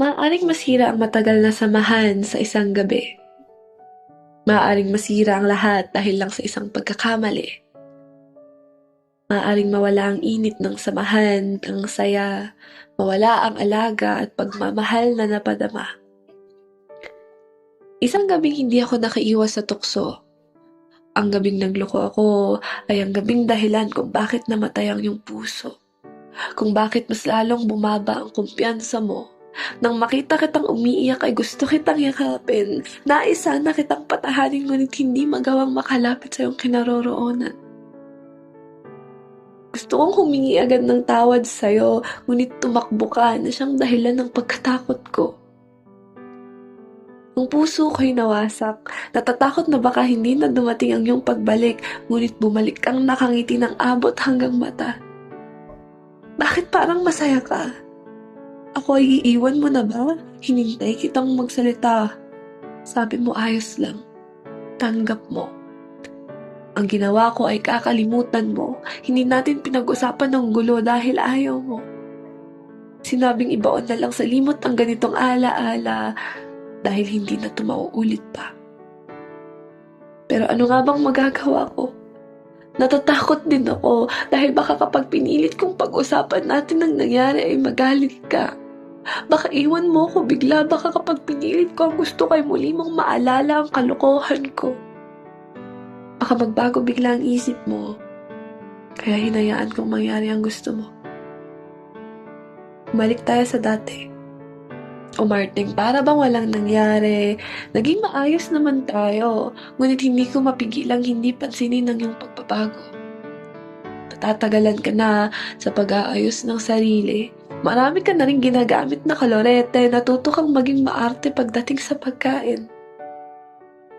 Maaaring masira ang matagal na samahan sa isang gabi. Maaaring masira ang lahat dahil lang sa isang pagkakamali. Maaaring mawala ang init ng samahan, ang saya, mawala ang alaga at pagmamahal na napadama. Isang gabing hindi ako nakaiwas sa tukso. Ang gabing nagloko ako ay ang gabing dahilan kung bakit namatay ang iyong puso. Kung bakit mas lalong bumaba ang kumpiyansa mo. Nang makita kitang umiiyak ay gusto kitang yakapin. Nais sana kitang patahanin ngunit hindi magawang makalapit sa iyong kinaroroonan. Gusto kong humingi agad ng tawad sa'yo, ngunit tumakbo ka na siyang dahilan ng pagkatakot ko. Ang puso ko'y nawasak. Natatakot na baka hindi na dumating ang iyong pagbalik, ngunit bumalik kang nakangiti ng abot hanggang mata. Bakit parang masaya ka? Ako ay iiwan mo na ba? Hinintay kitang magsalita. Sabi mo ayos lang. Tanggap mo. Ang ginawa ko ay kakalimutan mo. Hindi natin pinag-usapan ng gulo dahil ayaw mo. Sinabing ibaon na lang sa limot ang ganitong ala-ala dahil hindi na ito mauulit pa. Pero ano nga bang magagawa ko? Natatakot din ako dahil baka kapag pinilit kong pag-usapan natin ang nangyari ay magalit ka. Baka iwan mo ko bigla, baka kapag pinilit ko ang gusto ko ay muli mong maalala ang kalokohan ko. Baka magbago bigla ang isip mo, kaya hinayaan kong mangyari ang gusto mo. Umalik tayo sa dati. Umarting para bang walang nangyari. Naging maayos naman tayo, ngunit hindi ko mapigilang hindi pansinin ang iyong pagbabago. Natatagalan ka na sa pag-aayos ng sarili. Marami ka na rin ginagamit na kalorete, natuto kang maging maarte pagdating sa pagkain.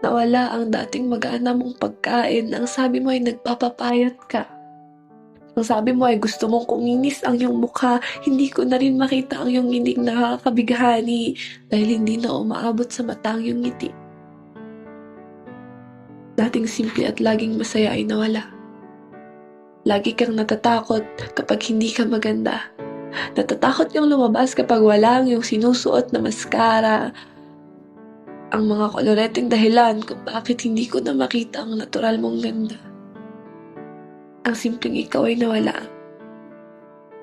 Nawala ang dating mag-aana mong pagkain, ang sabi mo ay nagpapapayat ka. Ang sabi mo ay gusto mong kuminis ang iyong mukha, hindi ko na rin makita ang iyong nginig nakakabighani dahil hindi na umaabot sa mata ang iyong ngiti. Dating simple at laging masaya ay nawala. Lagi kang natatakot kapag hindi ka maganda. Natatakot kang lumabas kapag wala ang iyong sinusuot na maskara. Ang mga koloreteng dahilan kung bakit hindi ko na makita ang natural mong ganda. Ang simpleng ikaw ay nawala.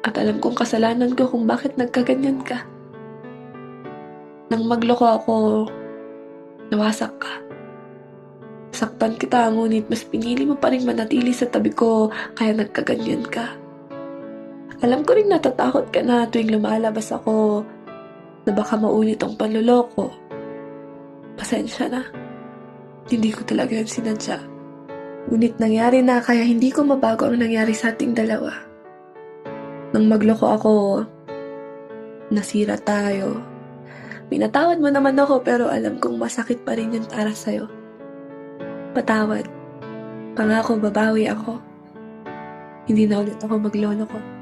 At alam kong kasalanan ko kung bakit nagkaganyan ka. Nang magloko ako, nawasak ka. Saktan kita, ngunit mas pinili mo pa rin manatili sa tabi ko, kaya nagkaganyan ka. Alam ko rin natatakot ka na tuwing lumalabas ako na baka maulit ang panluloko. Pasensya na. Hindi ko talaga yun sinadya. Ngunit nangyari na kaya hindi ko mabago ang nangyari sa ating dalawa. Nang magloko ako, nasira tayo. Pinatawad mo naman ako pero alam kong masakit pa rin yun para sa'yo. Patawad. Pangako babawi ako. Hindi na ulit ako maglolo ko.